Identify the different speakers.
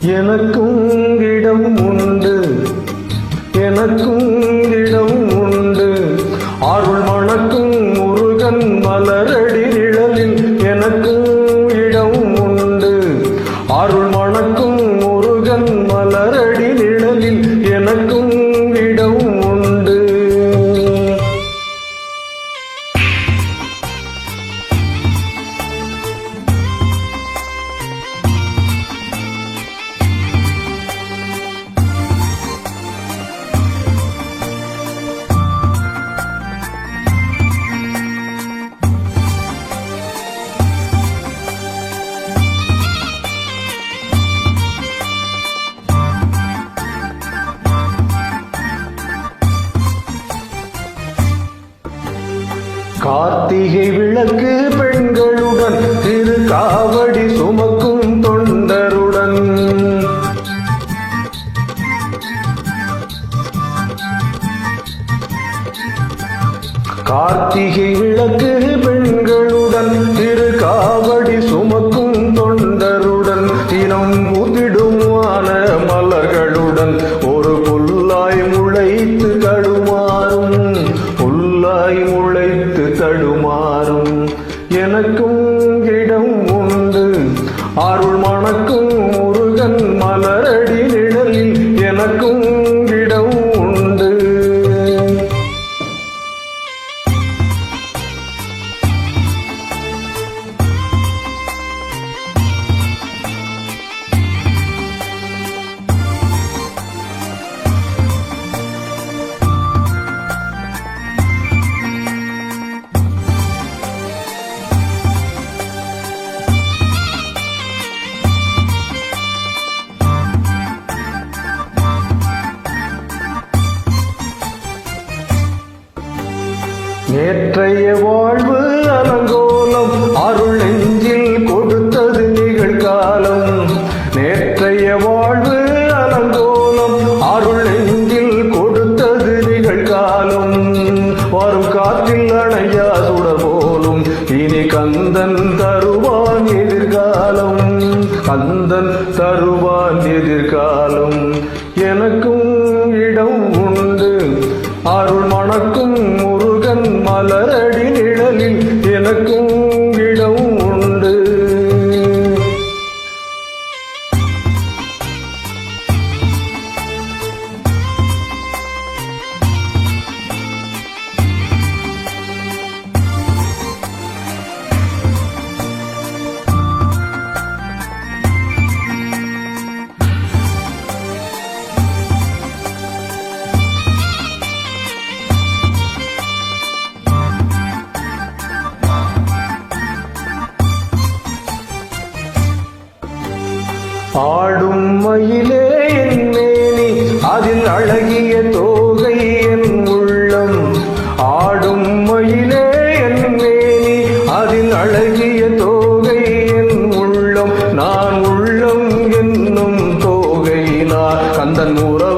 Speaker 1: எனக்கும் கார்த்திகை விளக்கு பெண்களுடன் திரு காவடி சுமக்கும் தொண்டருடன். கார்த்திகை விளக்கு பெண்களுடன் திரு காவடி சுமக்கும் தொண்டருடன் தினம் புதிடுமான மலர்களுடன் ஒரு புல்லாய் முளைத்து அருள் நேற்றைய வாழ்வு அலங்கோலம் அருள் நெஞ்சில் கொடுத்தது நிகழ்காலம். நேற்றைய வாழ்வு அலங்கோலம் அருள் நெஞ்சில் கொடுத்தது நிகழ்காலம். வரும் காற்றில் அணையா சுடர் போலும் இனி கந்தன் தருவான் எதிர்காலம். கந்தன் தருவான் எதிர்காலம். எனக்கும் இடம் உண்டு அருள் மணக்கும் ஆடும் மயிலே என் மேனி அதில் அழகிய தோகை என் உள்ளம். ஆடும் மயிலே என் மேனி அதில் அழகிய தோகை என் உள்ளம். நான் உள்ளம் என்னும் தோகை நான் கந்தன் உறவு